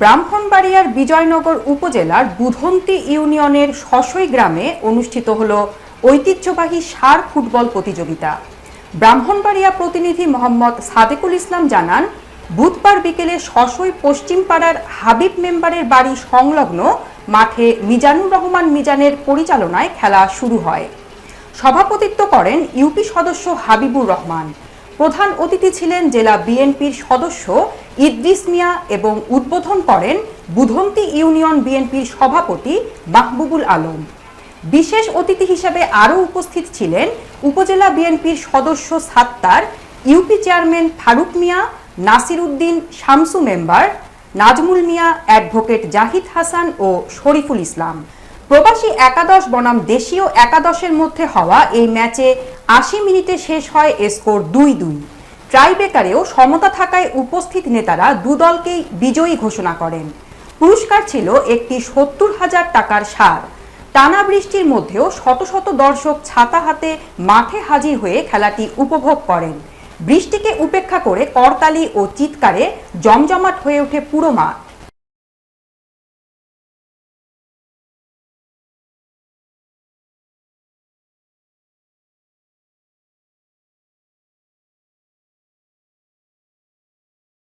ব্রাহ্মণবাড়িয়ার বিজয়নগর উপজেলার বুধন্তি ইউনিয়নের শশই গ্রামে অনুষ্ঠিত হল ঐতিহ্যবাহী সার ফুটবল প্রতিযোগিতা। ব্রাহ্মণবাড়িয়া প্রতিনিধি মোহাম্মদ সাদেকুল ইসলাম জানান, বুধবার বিকেলে শশই পশ্চিমপাড়ার হাবিব মেম্বারের বাড়ি সংলগ্ন মাঠে মিজানুর রহমান মিজানের পরিচালনায় খেলা শুরু হয়। সভাপতিত্ব করেন ইউপি সদস্য হাবিবুর রহমান। প্রধান অতিথি ছিলেন জেলা বিএনপির সদস্য ইদ্রিস মিয়া এবং উদ্বোধন করেন বুধন্তি ইউনিয়ন বিএনপির সভাপতি মাহবুবুল আলম। বিশেষ অতিথি হিসেবে আরও উপস্থিত ছিলেন উপজেলা বিএনপির সদস্য Sattar, UP chairman Faruk Mia, Nasir Uddin Shamsu member, Nazmul Mia advocate Zahid Hasan ও শরীফুল ইসলাম। প্রবাসী একাদশ বনাম দেশীয় একাদশের মধ্যে হওয়া এই ম্যাচে আশি মিনিটে শেষ হয় স্কোর দুই দুই। ট্রাইবেকারেও সমতা থাকায় উপস্থিত নেতারা দুদলকেই বিজয়ী ঘোষণা করেন। পুরস্কার ছিল একটি সত্তর হাজার টাকার সার। টানা বৃষ্টির মধ্যেও শত শত দর্শক ছাতা হাতে মাঠে হাজির হয়ে খেলাটি উপভোগ করেন। বৃষ্টিকে উপেক্ষা করে করতালি ও চিৎকারে জমজমাট হয়ে ওঠে পুরো মাঠ।